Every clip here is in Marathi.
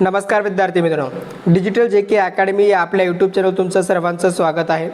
नमस्कार विद्यार्थी मित्रांनो. डिजिटल जे के अकॅडमी या आपल्या यूट्यूब चॅनल तुमचं सर्वांचं स्वागत आहे.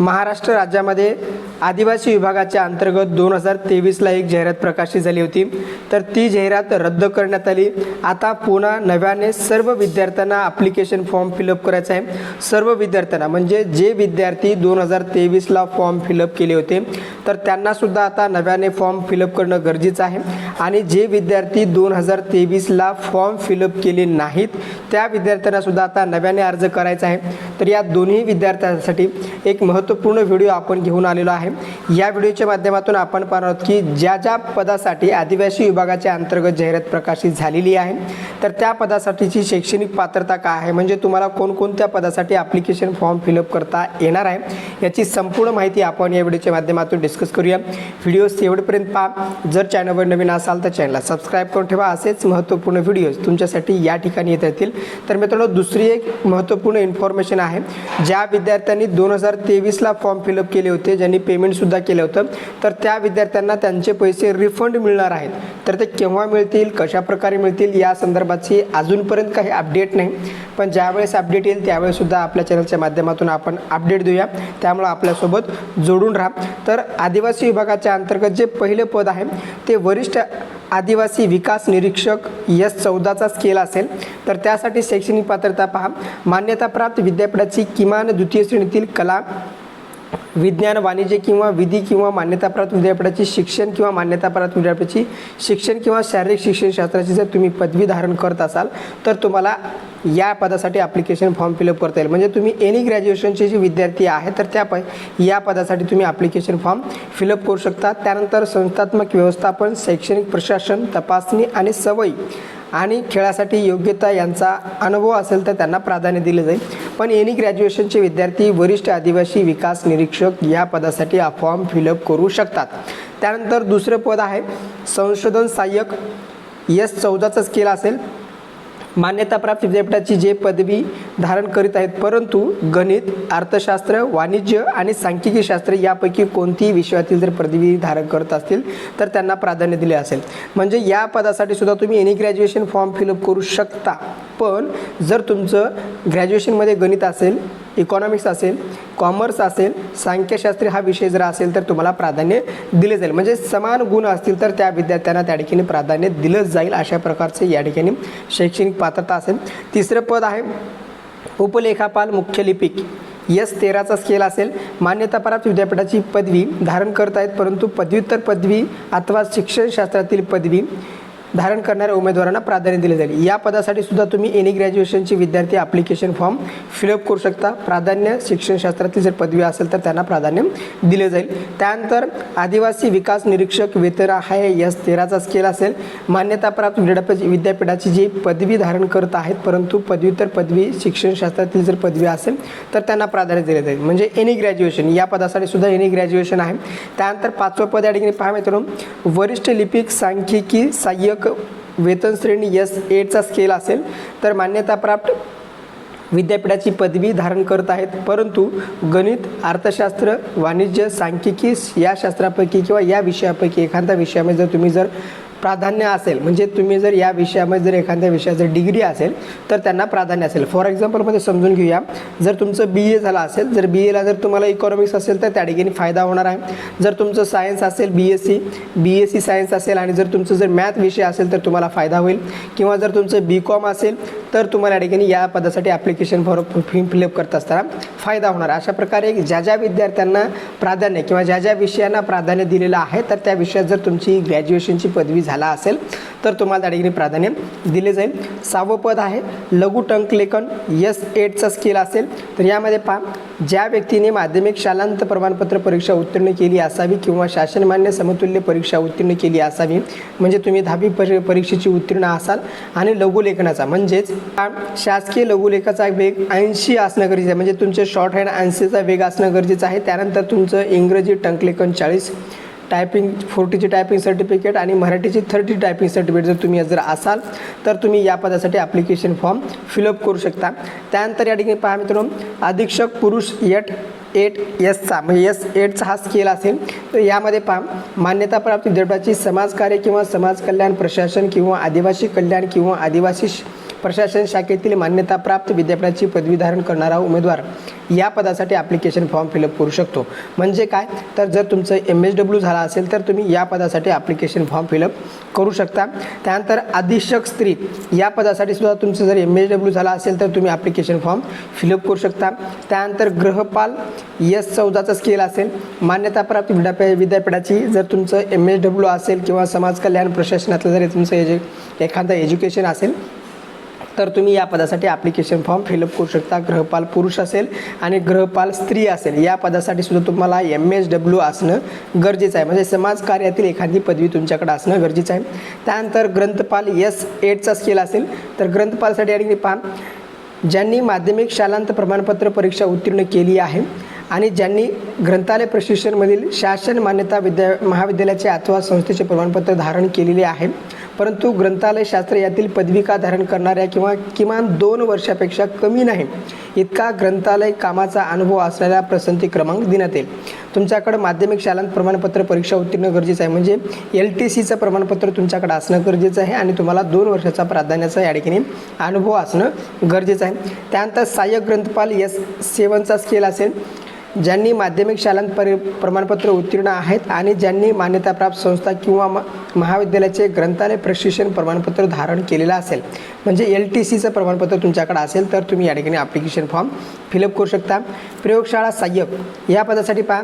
महाराष्ट्र राज्यामध्ये आदिवासी विभागाच्या अंतर्गत दोन हजार तेवीसला एक जाहिरात प्रकाशित झाली होती. तर ती जाहिरात रद्द करण्यात आली. आता पुन्हा नव्याने सर्व विद्यार्थ्यांना ॲप्लिकेशन फॉर्म फिलअप करायचा आहे. सर्व विद्यार्थ्यांना म्हणजे जे विद्यार्थी दोन हजार तेवीसला फॉर्म फिलअप केले होते तर त्यांनासुद्धा आता नव्याने फॉर्म फिलअप करणं गरजेचं आहे. आणि जे विद्यार्थी दोन हजार तेवीसला फॉर्म फिलअप केले नाहीत त्या विद्यार्थ्यांनासुद्धा आता नव्याने अर्ज करायचा आहे. तर या दोन्ही विद्यार्थ्यांसाठी एक महत्त्वपूर्ण व्हिडिओ आपण घेऊन आलेलो आहे. या व्हिडिओच्या माध्यमातून आपण पाहणार आहोत की ज्या ज्या पदासाठी आदिवासी विभागाच्या अंतर्गत जाहिरात प्रकाशित झालेली आहे तर त्या पदासाठीची शैक्षणिक पात्रता काय आहे? म्हणजे तुम्हाला कोणकोणत्या पदासाठी ॲप्लिकेशन फॉर्म फिलअप करता येणार आहे? याची संपूर्ण माहिती आपण या व्हिडिओच्या माध्यमातून डिस्कस करूया. व्हिडिओ शेवटपर्यंत पहा. जर चॅनलवर नवीन असाल तर चॅनलला सबस्क्राईब करून ठेवा. असेच महत्त्वपूर्ण व्हिडिओज तुमच्यासाठी या ठिकाणी येत राहतील तर मित्रांनो दुसरी एक महत्त्वपूर्ण इन्फॉर्मेशन आहे. ज्या विद्यार्थ्यांनी दोन हजार तेवीसला फॉर्म फिलअप केले होते ज्यांनी पेमेंटसुद्धा केलं होतं. तर त्या विद्यार्थ्यांना त्यांचे पैसे रिफंड मिळणार आहेत. तर ते केव्हा मिळतील कशा प्रकारे मिळतील या संदर्भाची अजूनपर्यंत काही अपडेट नाही. पण ज्यावेळेस अपडेट येईल त्यावेळेसुद्धा आपल्या चॅनलच्या माध्यमातून आपण अपडेट देऊया. त्यामुळं आपल्यासोबत जोडून राहा. तर आदिवासी विभागाच्या अंतर्गत जे पहिले पद आहे ते वरिष्ठ आदिवासी विकास निरीक्षक यस चौदाचा स्केल असेल. तर त्यासाठी शैक्षणिक पात्रता पहा. मान्यताप्राप्त विद्यापीठाची किमान द्वितीय श्रेणीतील कला विज्ञान वाणिज्य किंवा विधी किंवा मान्यताप्राप्त विद्यापीठाची शिक्षण किंवा मान्यताप्राप्त विद्यापीठाची शिक्षण किंवा शारीरिक शिक्षणशास्त्राची जर तुम्ही पदवी धारण करत असाल तर तुम्हाला या पदासाठी ॲप्लिकेशन फॉर्म फिलअप करता येईल. म्हणजे तुम्ही एनी ग्रॅज्युएशनचे जे विद्यार्थी आहे तर त्या प या पदासाठी तुम्ही ॲप्लिकेशन फॉर्म फिलअप करू शकता. त्यानंतर संस्थात्मक व्यवस्थापन शैक्षणिक प्रशासन तपासणी आणि सवयी आणि खेळासाठी योग्यता यांचा अनुभव असेल तर त्यांना प्राधान्य दिले जाईल. पण एनी ग्रॅज्युएशनचे विद्यार्थी वरिष्ठ आदिवासी विकास निरीक्षक या पदासाठी हा फॉर्म फिलअप करू शकतात. त्यानंतर दुसरं पद आहे संशोधन सहाय्यक. यस चौदाचा स्केल असेल. मान्यताप्राप्त विद्यापीठाची जे पदवी धारण करीत आहेत परंतु गणित अर्थशास्त्र वाणिज्य आणि सांख्यिकी शास्त्र यापैकी कोणतीही विषयातील जर पदवी धारण करत असतील तर त्यांना प्राधान्य दिले असेल. म्हणजे या पदासाठी सुद्धा तुम्ही एनी ग्रॅज्युएशन फॉर्म फिलअप करू शकता. पण जर तुमचं ग्रॅज्युएशनमध्ये गणित असेल इकॉनॉमिक्स असेल कॉमर्स असेल सांख्यशास्त्री हा विषय जर असेल तर तुम्हाला प्राधान्य दिले जाईल. म्हणजे समान गुण असतील तर त्या विद्यार्थ्यांना त्या ठिकाणी प्राधान्य दिलं जाईल अशा प्रकारचे या ठिकाणी शैक्षणिक पात्रता असेल. तिसरं पद आहे उपलेखापाल मुख्य लिपिक. यस तेराचा स्केल असेल. मान्यताप्राप्त विद्यापीठाची पदवी धारण करत आहेत परंतु पदव्युत्तर पदवी अथवा शिक्षणशास्त्रातील पदवी धारण करणाऱ्या उमेदवारांना प्राधान्य दिले जाईल. या पदासाठी सुद्धा तुम्ही एनी ग्रॅज्युएशनचे विद्यार्थी ॲप्लिकेशन फॉर्म फिलअप करू शकता. प्राधान्य शिक्षणशास्त्रातील जर पदवी असेल तर त्यांना प्राधान्य दिले जाईल. त्यानंतर आदिवासी विकास निरीक्षक वेतन आहे यस तेराचा स्केल असेल. मान्यताप्राप्त विद्यापीठ विद्यापीठाची जी पदवी धारण करत आहेत परंतु पदव्युत्तर पदवी शिक्षणशास्त्रातील जर पदवी असेल तर त्यांना प्राधान्य दिले जाईल. म्हणजे एनी ग्रॅज्युएशन या पदासाठी सुद्धा एनी ग्रॅज्युएशन आहे. त्यानंतर पाचवं पद या ठिकाणी पहा मित्रांनो. वरिष्ठ लिपिक सांख्यिकी सहाय्यक वेतन श्रेणी यस एटचा स्केल असेल तर मान्यताप्राप्त विद्यापीठाची पदवी धारण करत आहेत. परंतु गणित अर्थशास्त्र वाणिज्य सांख्यिकी या शास्त्रापैकी किंवा या विषयापैकी एखाद्या विषयामध्ये जर तुम्ही जर प्राधान्य असेल म्हणजे तुम्ही जर या विषयामध्ये जर एखाद्या विषयात जर डिग्री असेल तर त्यांना प्राधान्य असेल. फॉर एक्झाम्पलमध्ये समजून घेऊया. जर तुमचं बी ए झालं असेल जर बी एला जर तुम्हाला इकॉनॉमिक्स असेल तर त्या ठिकाणी फायदा होणार आहे. जर तुमचं सायन्स असेल B S C B S C science असेल आणि जर तुमचं जर मॅथ विषय असेल तर तुम्हाला फायदा होईल. किंवा जर तुमचं बी कॉम असेल तर तुम्हाला या ठिकाणी या पदासाठी ॲप्लिकेशन फॉर्म फी फिलअप करत असताना फायदा होणार. अशा प्रकारे ज्या ज्या विद्यार्थ्यांना प्राधान्य किंवा ज्या ज्या विषयांना प्राधान्य दिलेलं आहे तर त्या विषयात जर तुमची ग्रॅज्युएशनची पदवी झाला असेल तर तुम्हाला त्या ठिकाणी प्राधान्य दिले जाईल. सहावं पद आहे लघु टंकलेखन यस एटचा स्किल असेल. तर यामध्ये पहा ज्या व्यक्तीने माध्यमिक शालांत प्रमाणपत्र परीक्षा उत्तीर्ण केली असावी किंवा शासनमान्य समतुल्य परीक्षा उत्तीर्ण केली असावी म्हणजे तुम्ही दहावी परी परीक्षेची उत्तीर्ण असाल आणि लघुलेखनाचा म्हणजेच शासकीय लघुलेखाचा वेग ऐंशी असणं गरजेचं आहे. म्हणजे तुमचे शॉर्ट हँड ऐंशीचा वेग असणं गरजेचं आहे. त्यानंतर तुमचं इंग्रजी टंकलेखन चाळीस टायपिंग फोर्टीची टायपिंग सर्टिफिकेट आणि मराठीची थर्टी टायपिंग सर्टिफिकेट जर तुम्ही जर असाल तर तुम्ही या पदासाठी ॲप्लिकेशन फॉर्म फिलअप करू शकता. त्यानंतर या ठिकाणी पहा मित्रांनो अधीक्षक पुरुष यट एट एसचा म्हणजे एस एटचा हा स्केल असेल. तर यामध्ये पहा मान्यताप्राप्त विद्यापीठाची समाजकार्य किंवा समाज कल्याण प्रशासन किंवा आदिवासी कल्याण किंवा आदिवासी प्रशासन शाखेतील मान्यताप्राप्त विद्यापीठाची पदवी धारण करणारा उमेदवार या पदासाठी ॲप्लिकेशन फॉर्म फिलअप करू शकतो. म्हणजे काय? तर जर तुमचं एम एच डब्ल्यू झाला असेल तर तुम्ही या पदासाठी ॲप्लिकेशन फॉर्म फिलअप करू शकता. त्यानंतर अधीक्षक स्त्री या पदासाठी सुद्धा तुमचं जर एम एच डब्ल्यू झाला असेल तर तुम्ही ॲप्लिकेशन फॉर्म फिलअप करू शकता. त्यानंतर ग्रहपाल यस चौदाचा स्केल असेल. मान्यताप्राप्त विद्यापी विद्यापीठाची जर तुमचं एम एच डब्ल्यू असेल किंवा समाज कल्याण प्रशासनातलं जरी तुमचं एजु एखादं एज्युकेशन असेल तर तुम्ही या पदासाठी ॲप्लिकेशन फॉर्म फिलअप करू शकता. ग्रहपाल पुरुष असेल आणि ग्रहपाल स्त्री असेल. या पदासाठी सुद्धा तुम्हाला एम एस डब्ल्यू असणं गरजेचं आहे. म्हणजे समाज कार्यातील एखादी पदवी तुमच्याकडे असणं गरजेचं आहे. त्यानंतर ग्रंथपाल एस एटचा स्केल असेल तर ग्रंथपालसाठी आणि पहा. ज्यांनी माध्यमिक शालांत प्रमाणपत्र परीक्षा उत्तीर्ण केली आहे आणि ज्यांनी ग्रंथालय प्रशिक्षणमधील शासन मान्यता विद्या महाविद्यालयाचे अथवा संस्थेचे प्रमाणपत्र धारण केलेले आहे परंतु ग्रंथालयशास्त्र यातील पदविका धारण करणाऱ्या किंवा किमान दोन वर्षापेक्षा कमी नाही इतका ग्रंथालय कामाचा अनुभव असणाऱ्या प्रसंती क्रमांक देण्यात येईल. तुमच्याकडं माध्यमिक शालांत प्रमाणपत्र परीक्षा उत्तीर्ण गरजेचं आहे. म्हणजे एल टी सीचं प्रमाणपत्र तुमच्याकडे असणं गरजेचं आहे आणि तुम्हाला दोन वर्षाचा प्राधान्याचा या ठिकाणी अनुभव असणं गरजेचं आहे. त्यानंतर सहाय्यक ग्रंथपाल एस सेवनचा स्केल असेल. ज्यांनी माध्यमिक शालांत परि प्रमाणपत्र उत्तीर्ण आहेत आणि ज्यांनी मान्यताप्राप्त संस्था किंवा म महाविद्यालयाचे ग्रंथालय प्रशिक्षण प्रमाणपत्र धारण केलेलं असेल. म्हणजे एल टी सीचं प्रमाणपत्र तुमच्याकडे असेल तर तुम्ही या ठिकाणी ॲप्लिकेशन फॉर्म फिलअप करू शकता. प्रयोगशाळा सहाय्यक या पदासाठी पहा.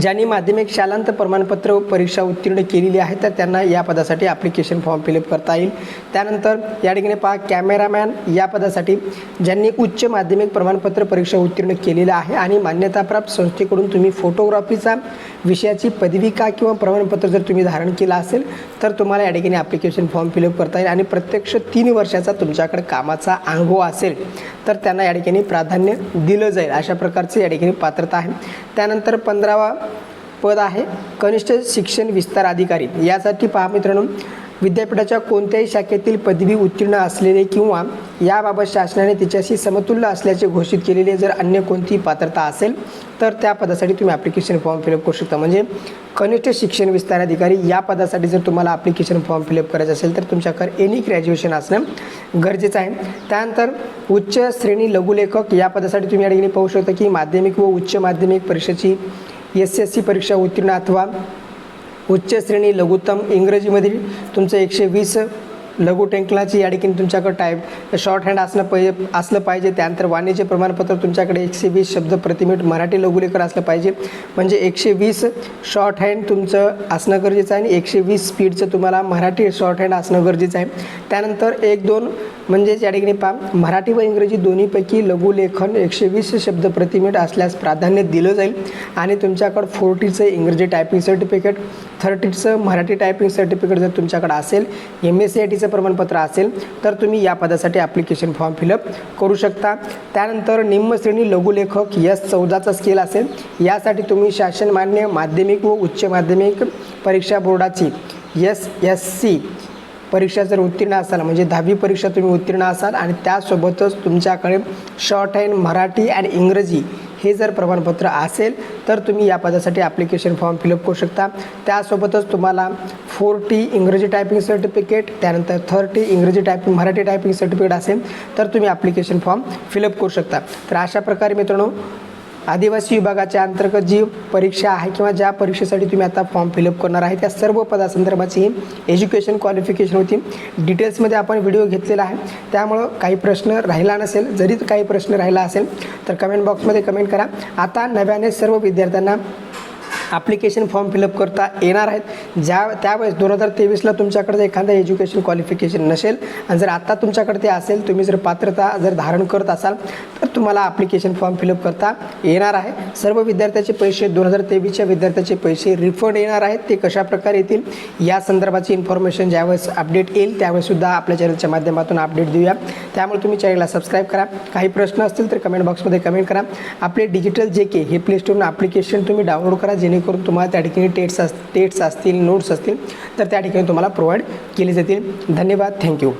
ज्यांनी माध्यमिक शालांत प्रमाणपत्र परीक्षा उत्तीर्ण केलेली आहे तर त्यांना या पदासाठी ॲप्लिकेशन फॉर्म फिलअप करता येईल. त्यानंतर या ठिकाणी पहा कॅमेरामॅन या पदासाठी ज्यांनी उच्च माध्यमिक प्रमाणपत्र परीक्षा उत्तीर्ण केलेलं आहे आणि मान्यताप्राप्त संस्थेकडून तुम्ही फोटोग्राफीचा विषयाची पदविका किंवा प्रमाणपत्र जर तुम्ही धारण केलं असेल तर तुम्हाला या ठिकाणी ॲप्लिकेशन फॉर्म फिलअप करता येईल आणि प्रत्यक्ष तीन वर्षाचा तुमच्याकडे कामाचा अनुभव असेल तर त्यांना या ठिकाणी प्राधान्य दिलं जाईल. अशा प्रकारची या ठिकाणी पात्रता आहे. त्यानंतर पंधरावा पद आहे. कनिष्ठ शिक्षण विस्तार अधिकारी. यासाठी पहा मित्रांनो विद्यापीठाच्या कोणत्याही शाखेतील पदवी उत्तीर्ण असलेले किंवा याबाबत शासनाने तिच्याशी समतुल्य असल्याचे घोषित केलेले जर अन्य कोणतीही पात्रता असेल तर त्या पदासाठी तुम्ही ॲप्लिकेशन फॉर्म फिलअप करू शकता. म्हणजे कनिष्ठ शिक्षण विस्तार अधिकारी या पदासाठी जर तुम्हाला ॲप्लिकेशन फॉर्म फिलअप करायचं असेल तर तुमच्याकडे एनी ग्रॅज्युएशन असणं गरजेचं आहे. त्यानंतर उच्च श्रेणी लघुलेखक या पदासाठी तुम्ही या ठिकाणी पाहू शकता की माध्यमिक व उच्च माध्यमिक परीक्षेची एस एस सी परीक्षा उत्तीर्ण अथवा उच्च श्रेणी लघुत्तम इंग्रजीमधील तुमचं एकशे वीस लघु टेंकलाची या ठिकाणी तुमच्याकडे टाईप शॉर्ट हँड असणं पाहिजे असलं पाहिजे. त्यानंतर वाणीचे प्रमाणपत्र तुमच्याकडे एकशे वीस शब्द प्रतिमीट मराठी लघुलेखन असलं पाहिजे. म्हणजे एकशे वीस शॉर्ट हँड तुमचं असणं गरजेचं आहे आणि एकशे वीस स्पीडचं तुम्हाला मराठी शॉर्ट हँड असणं गरजेचं आहे. त्यानंतर एक दोन म्हणजेच या ठिकाणी पा मराठी व इंग्रजी दोन्हीपैकी लघुलेखन एकशे वीस शब्द प्रति असल्यास प्राधान्य दिलं जाईल. आणि तुमच्याकडं फोर्टीचं इंग्रजी टायपिंग सर्टिफिकेट थर्टीचं मराठी टायपिंग सर्टिफिकेट जर तुमच्याकडे असेल एम एस सी आय टीचं प्रमाणपत्र असेल तर तुम्ही या पदासाठी ॲप्लिकेशन फॉर्म फिलअप करू शकता. त्यानंतर निम्मश्रेणी लघुलेखक यस चौदाचा स्केल असेल. यासाठी तुम्ही शासनमान्य माध्यमिक व उच्च माध्यमिक परीक्षा बोर्डाची यस एस सी परीक्षा जर उत्तीर्ण असाल म्हणजे दहावी परीक्षा तुम्ही उत्तीर्ण असाल आणि त्यासोबतच तुमच्याकडे शॉर्ट हँड मराठी अँड इंग्रजी हे जर प्रमाणपत्र असेल तर तुम्ही या पदासाठी ॲप्लिकेशन फॉर्म फिलअप करू शकता. त्यासोबतच तुम्हाला फोर्टी इंग्रजी टायपिंग सर्टिफिकेट त्यानंतर थर्टी इंग्रजी टायपिंग मराठी टायपिंग सर्टिफिकेट असेल तर तुम्ही ॲप्लिकेशन फॉर्म फिलअप करू शकता. तर अशा प्रकारे मित्रांनो आदिवासी विभागाच्या अंतर्गत जी परीक्षा आहे किंवा ज्या परीक्षेसाठी तुम्ही आता फॉर्म फिलअप करणार आहे त्या सर्व पदासंदर्भाची एज्युकेशन क्वालिफिकेशन होती. डिटेल्समध्ये आपण व्हिडिओ घेतलेला आहे. त्यामुळं काही प्रश्न राहिला नसेल जरी काही प्रश्न राहिला असेल तर कमेंट बॉक्समध्ये कमेंट करा. आता नव्याने सर्व विद्यार्थ्यांना ॲप्लिकेशन फॉर्म फिलअप करता येणार आहेत. ज्या त्यावेळेस दोन हजार तेवीसला तुमच्याकडे एखादं एज्युकेशन क्वालिफिकेशन नसेल आणि जर आत्ता तुमच्याकडे ते असेल तुम्ही जर पात्रता जर धारण करत असाल तर तुम्हाला ॲप्लिकेशन फॉर्म फिलअप करता येणार आहे. सर्व विद्यार्थ्याचे पैसे दोन हजार तेवीसच्या विद्यार्थ्याचे पैसे रिफंड येणार आहेत. ते कशाप्रकारे येतील या संदर्भाची इन्फॉर्मेशन ज्यावेळेस अपडेट येईल त्यावेळेसुद्धा आपल्या चॅनलच्या माध्यमातून अपडेट देऊया. त्यामुळे तुम्ही चॅनलला सबस्क्राईब करा. काही प्रश्न असतील तर कमेंट बॉक्समध्ये कमेंट करा. आपले डिजिटल जे के हे प्ले स्टोरनं ॲप्लिकेशन तुम्ही डाउनलोड करा जेणेकरून तुम्हाला त्या ठिकाणी टेट्स अस टेट्स असतील नोट्स असतील तर त्या ठिकाणी तुम्हाला प्रोव्हाइड केले जातील. धन्यवाद. थँक्यू